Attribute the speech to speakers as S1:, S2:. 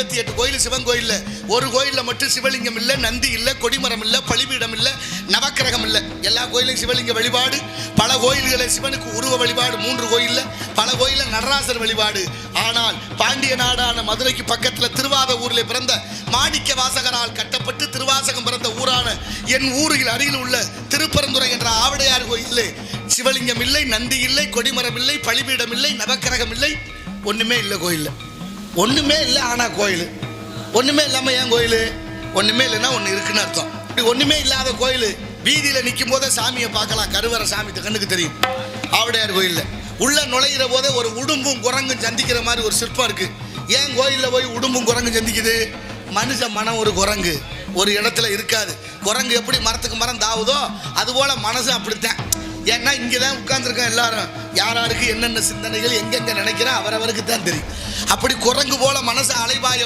S1: ஆயிரத்தி எட்டு கோயில் சிவன் கோயில்ல. ஒரு கோயில்ல மட்டும் சிவலிங்கம் இல்ல நந்தி இல்ல கொடிமரம் இல்ல பழிபீடம் இல்ல நவக்கிரகம் இல்ல. எல்லா கோயிலும் சிவலிங்க வழிபாடு. பல கோயில்களை சிவனுக்கு உருவ வழிபாடு மூன்று கோயில்ல. பல கோயில்ல நடராசர் வழிபாடு. ஆனால் பாண்டிய நாடான மதுரைக்கு பக்கத்துல திருவாத ஊரில் பிறந்த மாணிக்க வாசகரால் கட்டப்பட்டு திருவாசகம் பிறந்த ஊரான என் ஊரில் அருகில் உள்ள திருப்பரந்துரை என்ற ஆவடையார் கோயிலே சிவலிங்கம் இல்லை நந்தி இல்லை கொடிமரம் இல்லை பழிபீடம் இல்லை நவக்கிரகம் இல்லை ஒண்ணுமே இல்லை கோயில்ல. ஒண்ணுமே இல்லை ஆனா கோயில். ஒண்ணுமே இல்லாம ஏன் கோயில்? ஒண்ணுமே இல்லைன்னா ஒன்று இருக்குன்னு அர்த்தம். இப்படி ஒண்ணுமே இல்லாத கோயில் வீதியில நிற்கும் போதே சாமியை பார்க்கலாம் கருவறை சாமி கண்ணுக்கு தெரியும். ஆவடையார் கோயில்ல. உள்ள நுழையிற போதே ஒரு உடும்பும் குரங்கும் சந்திக்கிற மாதிரி ஒரு சிற்பம் இருக்கு. ஏன் கோயிலில் போய் உடும்பும் குரங்கும் சந்திக்குது? மனுஷ மனம் ஒரு குரங்கு. ஒரு இடத்துல இருக்காது. குரங்கு எப்படி மரத்துக்கு மரம் தாவுதோ அதுபோல மனசு அப்படித்தான். ஏன்னா இங்கே தான் உட்காந்துருக்கோம் எல்லாரும். யார் யாருக்கு என்னென்ன சிந்தனைகள் எங்கெங்க நினைக்கிறா அவரவருக்கு தான் தெரியும். அப்படி குரங்கு போல மனசு அலைவாய